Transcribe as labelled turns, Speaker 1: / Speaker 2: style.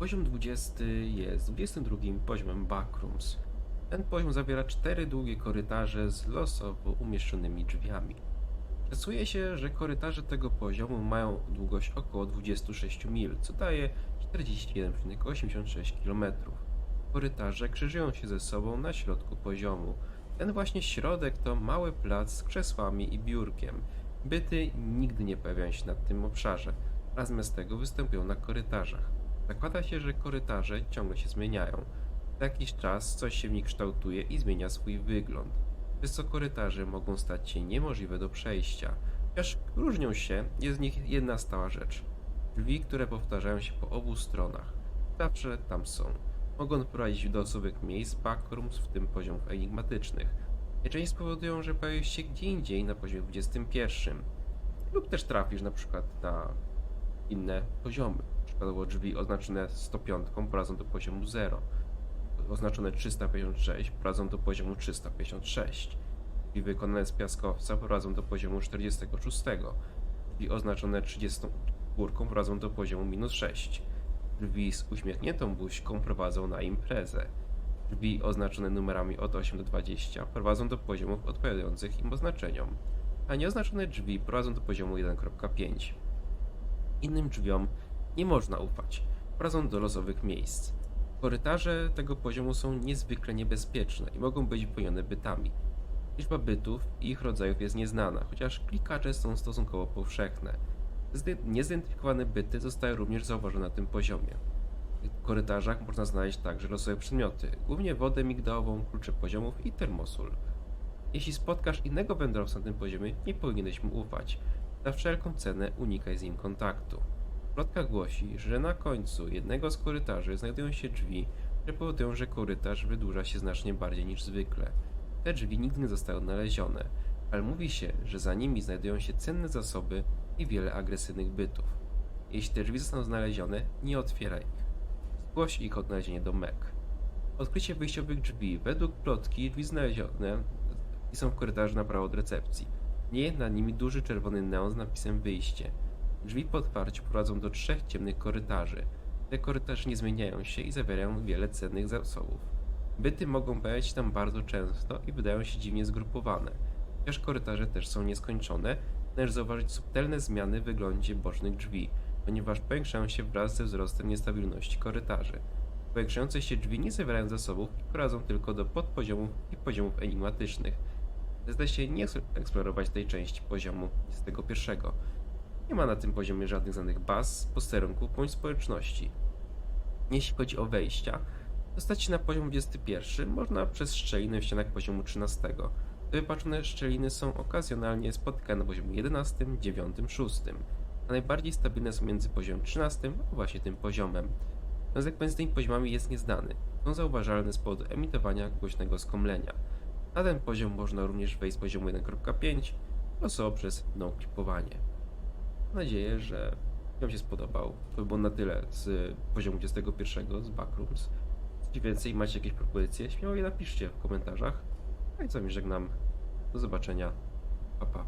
Speaker 1: Poziom 20 jest 22 poziomem Backrooms. Ten poziom zawiera cztery długie korytarze z losowo umieszczonymi drzwiami. Szacuje się, że korytarze tego poziomu mają długość około 26 mil, co daje 41,86 km. Korytarze krzyżują się ze sobą na środku poziomu. Ten właśnie środek to mały plac z krzesłami i biurkiem. Byty nigdy nie pojawiają się na tym obszarze, a zamiast tego występują na korytarzach. Zakłada się, że korytarze ciągle się zmieniają. Co jakiś czas coś się w nich kształtuje i zmienia swój wygląd. Przez co korytarze mogą stać się niemożliwe do przejścia. Chociaż różnią się, jest w nich jedna stała rzecz. Drzwi, które powtarzają się po obu stronach. Zawsze tam są. Mogą prowadzić do osobnych miejsc backrooms, w tym poziomów enigmatycznych. Część spowodują, że pojawisz się gdzie indziej na poziomie 21. Lub też trafisz na przykład na inne poziomy. Przykładowo drzwi oznaczone 105 prowadzą do poziomu 0. Oznaczone 356 prowadzą do poziomu 356. Drzwi wykonane z piaskowca prowadzą do poziomu 46. Drzwi oznaczone 34 prowadzą do poziomu minus 6. Drzwi z uśmiechniętą buźką prowadzą na imprezę. Drzwi oznaczone numerami od 8 do 20 prowadzą do poziomów odpowiadających im oznaczeniom, a nieoznaczone drzwi prowadzą do poziomu 1.5. Innym drzwiom nie można ufać, prowadzą do losowych miejsc. Korytarze tego poziomu są niezwykle niebezpieczne i mogą być wypełnione bytami. Liczba bytów i ich rodzajów jest nieznana, chociaż klikacze są stosunkowo powszechne. Niezidentyfikowane byty zostały również zauważone na tym poziomie. W korytarzach można znaleźć także losowe przedmioty, głównie wodę migdałową, klucze poziomów i termosól. Jeśli spotkasz innego wędrowca na tym poziomie, nie powinieneś mu ufać. Za wszelką cenę unikaj z nim kontaktu. Plotka głosi, że na końcu jednego z korytarzy znajdują się drzwi, które powodują, że korytarz wydłuża się znacznie bardziej niż zwykle. Te drzwi nigdy nie zostały odnalezione, ale mówi się, że za nimi znajdują się cenne zasoby i wiele agresywnych bytów. Jeśli te drzwi zostaną znalezione, nie otwieraj ich. Zgłoś ich odnalezienie do MEK. Odkrycie wyjściowych drzwi. Według plotki drzwi znalezione i są w korytarzu na prawo od recepcji. Nie nad nimi duży czerwony neon z napisem wyjście. Drzwi po otwarciu prowadzą do trzech ciemnych korytarzy. Te korytarze nie zmieniają się i zawierają wiele cennych zasobów. Byty mogą pojawiać się tam bardzo często i wydają się dziwnie zgrupowane. Chociaż korytarze też są nieskończone, należy zauważyć subtelne zmiany w wyglądzie bocznych drzwi, ponieważ powiększają się wraz ze wzrostem niestabilności korytarzy. Powiększające się drzwi nie zawierają zasobów i prowadzą tylko do podpoziomów i poziomów enigmatycznych. Zda się nie eks- eksplorować tej części poziomu 21. Nie ma na tym poziomie żadnych znanych baz, posterunków bądź społeczności. Jeśli chodzi o wejścia, dostać się na poziom 21 można przez szczeliny w ścianach poziomu 13. Te wypaczone szczeliny są okazjonalnie spotykane na poziomie 11, 9, 6, a najbardziej stabilne są między poziomem 13 a właśnie tym poziomem. Związek między tymi poziomami jest nieznany. Są zauważalne z powodu emitowania głośnego skomlenia. Na ten poziom można również wejść z poziomu 1.5 losowo przez no klipowanie. Mam nadzieję, że Wam się spodobał. To by było na tyle z poziomu 21 z Backrooms. Jeśli więcej macie jakieś propozycje, śmiało je napiszcie w komentarzach. A i co mi żegnam. Do zobaczenia. Pa, pa.